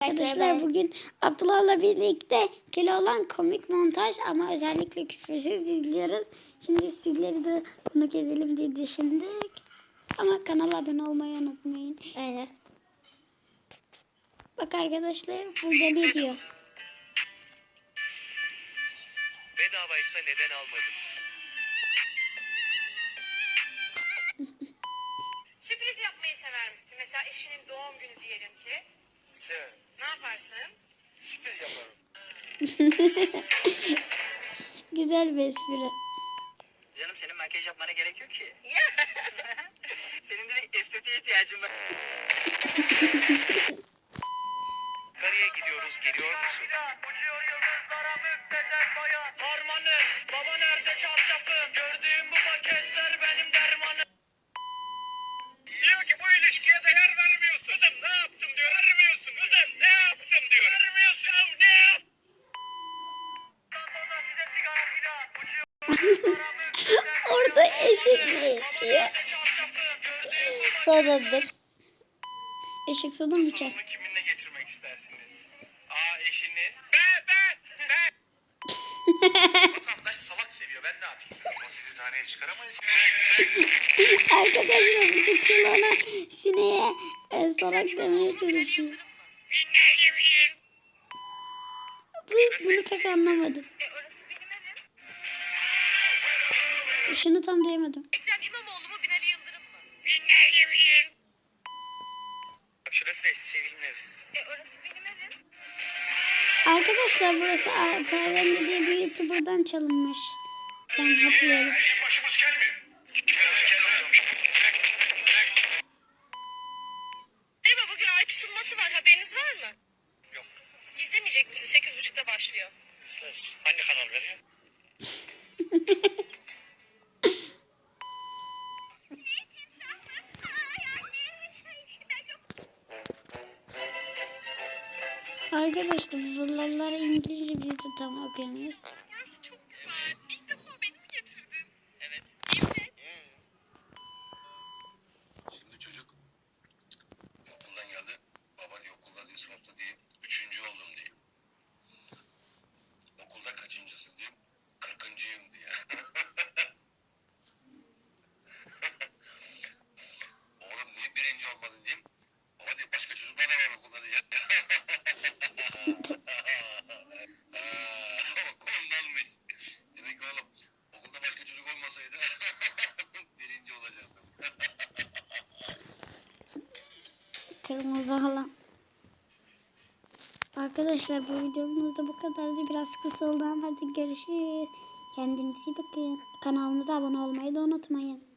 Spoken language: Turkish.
Arkadaşlar bugün Abdullah'la birlikte olan komik montaj ama özellikle küfürsüz izliyoruz. Şimdi sizleri de konuk edelim diye düşündük. Ama kanala abone olmayı unutmayın. Aynen. Bak arkadaşlar burada ne diyor? Bedavaysa neden almadın? Yaparsın? Sürpriz yaparım. Güzel bir espri. Canım senin makyaj yapmana gerek yok ki. senin direkt estetiğe ihtiyacın var. Karıya gidiyoruz geliyor musun? Harmanım, baba nerede çarşafım? Gördüğüm bu paketler benim dermanım. Diyor ki bu ilişkiye değer vermiyorsun. Kızım ne yaptım diyor. Vermiyorsun. Kızım ne yaptım diyor. Vermiyorsun. Ya ne yap? Orada eşek ne içiyor? Sodadır. Eşek soda mı içer? Kiminle getirmek istersiniz? A eşiniz. Ben ben ben. Vatandaş salak seviyor ben ne yapayım? Ama sizi sahneye çıkaramayız. Çek çek. Arkadaşlar bu kilona sineğe e, salak demeye çalışıyor. Bu, bunu pek anlamadım. Şunu tam diyemedim. Ekrem İmamoğlu mu Binali Yıldırım mı? Bak şurası da sevgilimin evi. E orası benim evim. Arkadaşlar burası Alper'den diye bir YouTuber'dan çalınmış. Ben hatırlıyorum. Bizim başımız gelmiyor. Merhaba bugün ay tutulması var haberiniz var mı? Yok. İzlemeyecek misin? Sekiz buçukta başlıyor. Hangi kanal veriyor? Okuldan geldi. Baba diye okulda diye sınıfta diye üçüncü oldum diye. Kırmızı halam. Arkadaşlar bu videomuz da bu kadardı. Biraz kısa oldu ama hadi görüşürüz. Kendinize iyi bakın. Kanalımıza abone olmayı da unutmayın.